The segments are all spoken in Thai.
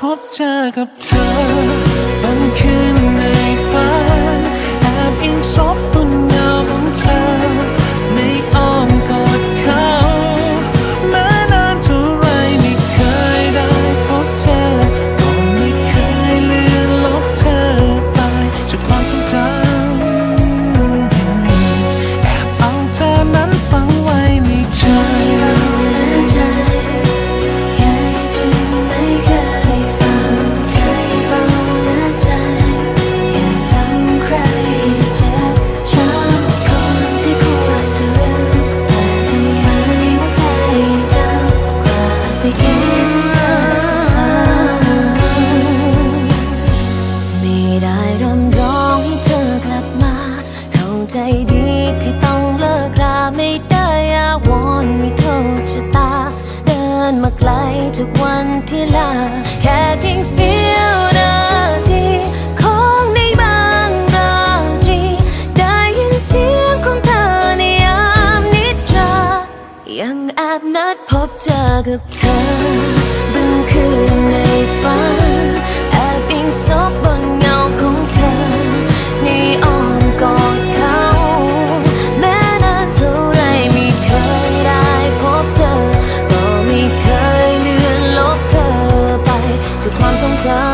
พบเจอกับเธอ ลทุกวันที่ลา แค่เพียงเสี้ยวนาทีของในบางราตรี ได้ยินเสียงของเธอในยามนิทรายังแอบนัดพบเจอกับเธอบางคืนในฝัน 放纵着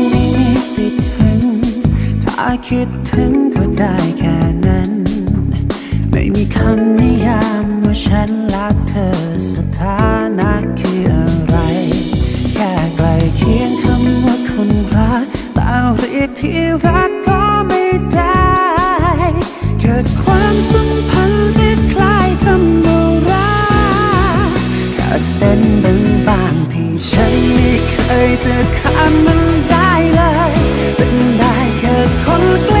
คิดถึงก็ได้แค่นั้น ไม่มีคำนิยามว่าฉันรักเธอสถานะคืออะไร แค่ไกลเคียงคำว่าคนรักตาเรียกที่รักก็ไม่ได้เกิดความสัมพันธ์ที่คล้ายคำโบราณแค่เส้นบางบางที่ฉันไม่เคยจะข้ามมันได้เลยเป็นได้ good.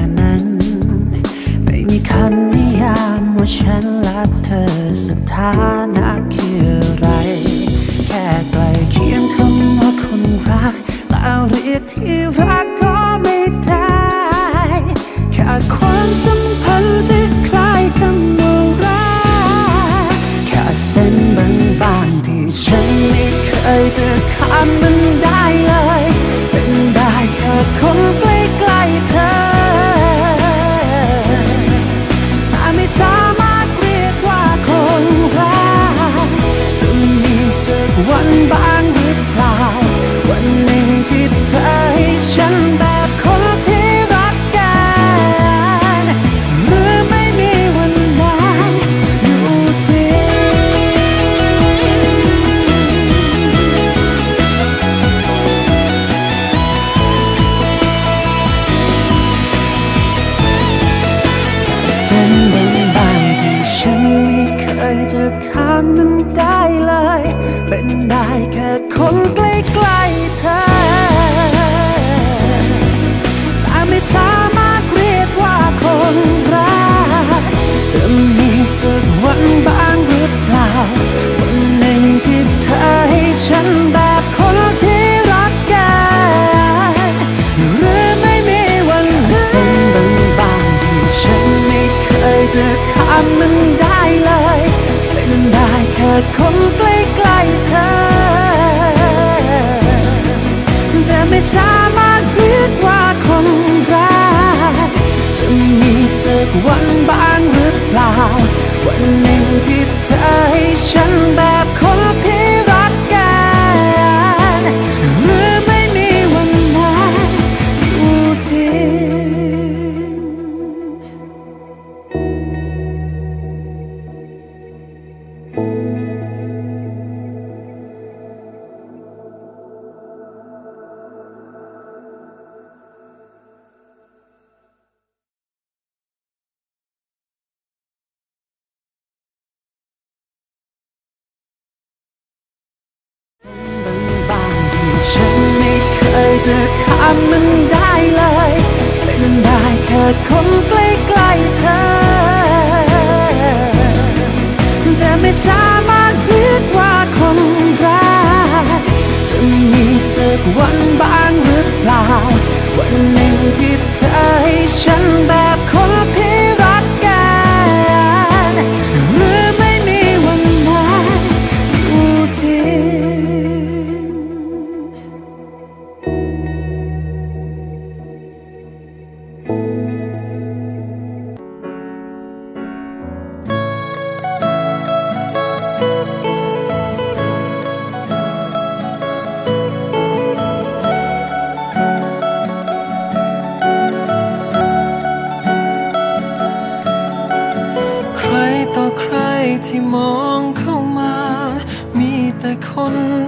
ที่รัก 太傻。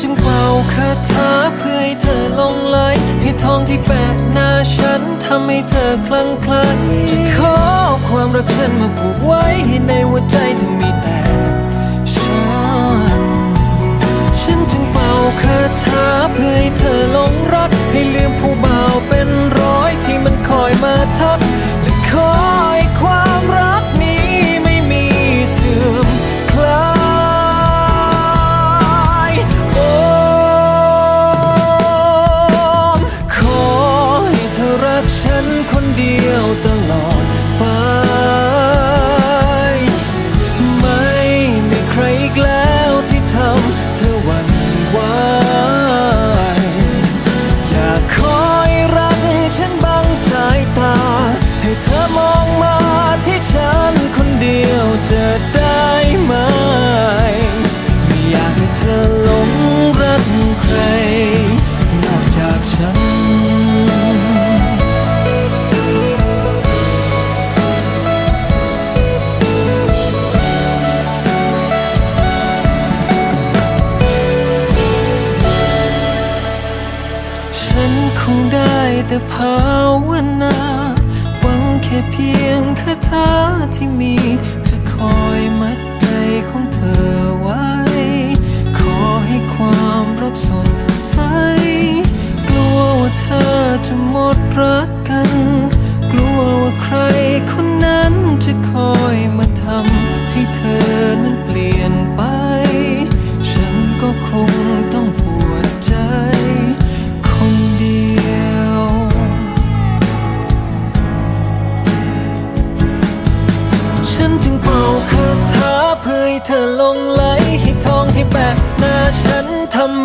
จึงเป่าคาถาเพื่อให้เธอลงไหลให้ทองที่แปะหน้าฉันทำให้เธอคลั่งไคล้จะขอความรักฉันมาผูกไว้ให้ในหัวใจเธอมีแต่ฉัน ฉันจึงเป่าคาถาเพื่อให้เธอลงรัก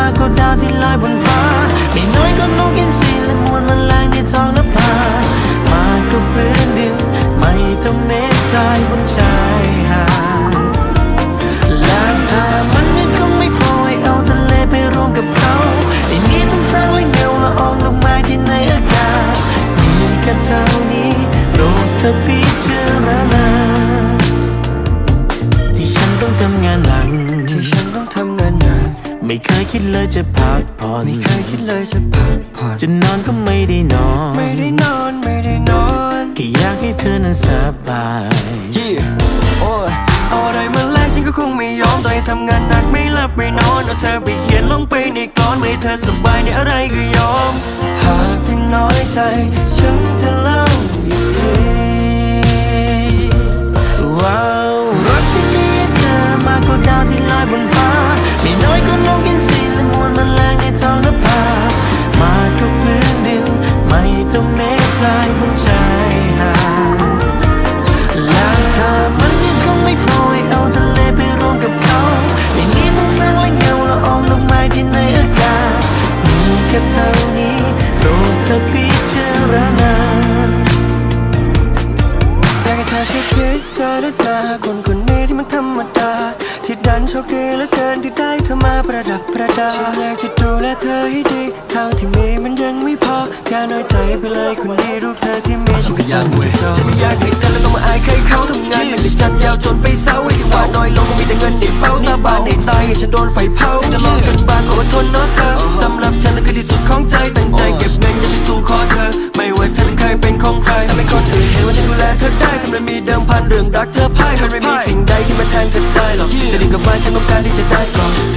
มากกว่าดาวที่ลอยบนฟ้าไม่น้อยก็นกอินทรีและมวลมันแรงในท้องนภามากกว่าพื้นดิน ไม่ต้องเมฆทรายบนชายหาดและถ้ามันยังคงไม่พอให้เอาทะเลไปรวมกับเขาไอ้นี้ต้องสร้างและเงาละอองดอกไม้ที่ในอากาศมีแค่เท่านี้โปรเธอพิจ ดเลยจะพักผ่อนไม่เคยคิดเลยจะพักผ่อนจะนอนก็ไม่ได้นอน ไม่ได้นอน ไม่ได้นอนแค่อยากให้เธอนั้นสบายยี่โอ้ยเอาอะไรมาแลกฉันก็คงไม่ยอมต่อให้ทำงานหนักไม่หลับไม่นอนเอาเธอไปเขียนลงไปในกลอนไม่ให้เธอสบายในอะไรก็ยอม หากที่น้อยใจ เธอช่วยพิจารณาคนคนนี้ที่มันธรรมดาที่ดันโชคดีเหลือเกินที่ได้เธอมาประดับประดาฉันอยากจะดูแลเธอให้ดีเท่าที่มีมันยังไม่พออย่าน้อยใจไปเลยคนนี้รูปเธอที่มีฉันก็ยังไม่จบฉันไม่อยากให้เธอแล้วต้องมาอายใครเขาทำงานมันเลยจันยาวจนไปเศร้าไอ้ที่ว่าน้อยลงก็มีแต่เงินในเป้าสาบานในตายให้ฉันโดนไฟเผาจะลองกันบ้างขออดทนเนาะเธอสำหรับฉันนั่นคือที่สุดของใจตั้งใจเก็บเงินจะไปสู่ขอเธอ ไม่ว่าเธอจะเคยเป็นของใครทำให้คนอื่นเห็นว่าฉันดูแลเธอได้ทำไมมีเดิมพันเรื่องรักเธอพ่ายมันไม่มีสิ่งใดที่มาแทนเธอได้หรอกจะดีกับบ้านฉันต้องการที่จะได้ก่อน